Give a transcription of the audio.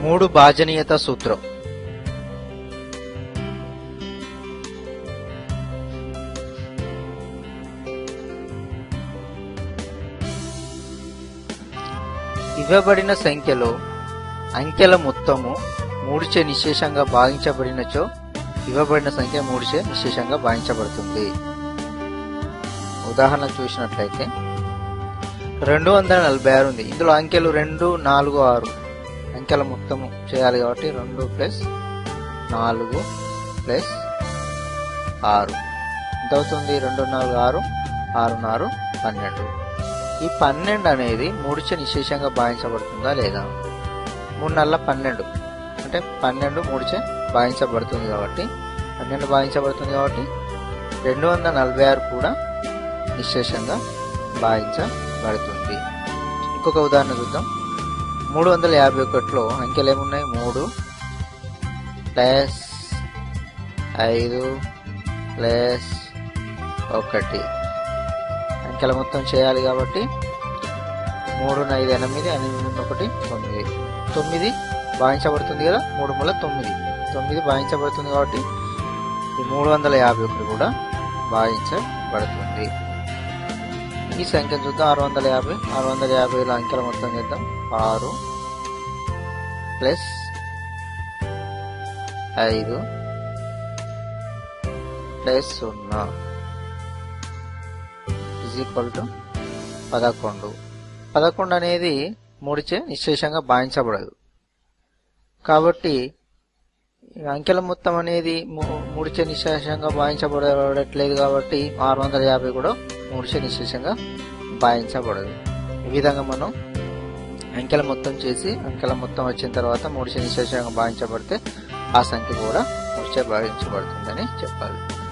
మూడు భాజనీయత సూత్రం. ఇవ్వబడిన సంఖ్యలో అంకెల మొత్తము మూడుచే నిశేషంగా భాగించబడినచో ఇవ్వబడిన సంఖ్య మూడుచే నిశేషంగా భావించబడుతుంది ఉదాహరణ చూసినట్లయితే రెండు వందల నలభై ఆరు ఉంది. ఇందులో అంకెలు రెండు నాలుగు ఆరు. సంఖ్యల మొత్తం చేయాలి కాబట్టి రెండు ప్లస్ నాలుగు ప్లస్ ఆరు. ఎంత అవుతుంది? రెండు నాలుగు ఆరు ఆరు పన్నెండు. ఈ పన్నెండు అనేది మూడుచే నిశేషంగా భావించబడుతుందా లేదా? మూడు నెలల పన్నెండు. అంటే పన్నెండు మూడుచే భావించబడుతుంది కాబట్టి పన్నెండు భావించబడుతుంది కాబట్టి రెండు వందల నలభై ఆరు కూడా నిశేషంగా భావించబడుతుంది. ఇంకొక ఉదాహరణ చూద్దాం. మూడు వందల యాభై ఒకటిలో అంకెలు ఏమున్నాయి? మూడు ప్లస్ ఐదు ప్లస్ ఒకటి. అంకెల మొత్తం చేయాలి కాబట్టి మూడు ఐదు ఎనిమిది ఎనిమిది ఒకటి తొమ్మిది. తొమ్మిది భావించబడుతుంది కదా? మూడు మూల తొమ్మిది. తొమ్మిది భావించబడుతుంది కాబట్టి ఈ మూడు వందల యాభై ఒకటి కూడా భావించబడుతుంది ఈ సంఖ్య చూద్దాం. ఆరు వందల యాభై ఆరు వందల యాభైలో అంకెల మొత్తం చేద్దాం. ఆరు ప్లస్ ఐదు ప్లస్ సున్నా ఇజ్ ఈక్వల్ టు పదకొండు. పదకొండు అనేది మూడిచే నిశ్చేషంగా భావించబడదు. కాబట్టి అంకెల మొత్తం అనేది మూడిచే నిశేషంగా భావించబడట్లేదు కాబట్టి ఆరు వందల యాభై కూడా మూడుచే నిశ్శేషంగా భావించబడదు. ఈ విధంగా మనం అంకెల మొత్తం చేసి అంకెల మొత్తం వచ్చిన తర్వాత మూడుచే నిశ్శేషంగా భావించబడితే ఆ సంఖ్య కూడా మూడుచే భావించబడుతుందని చెప్పాలి.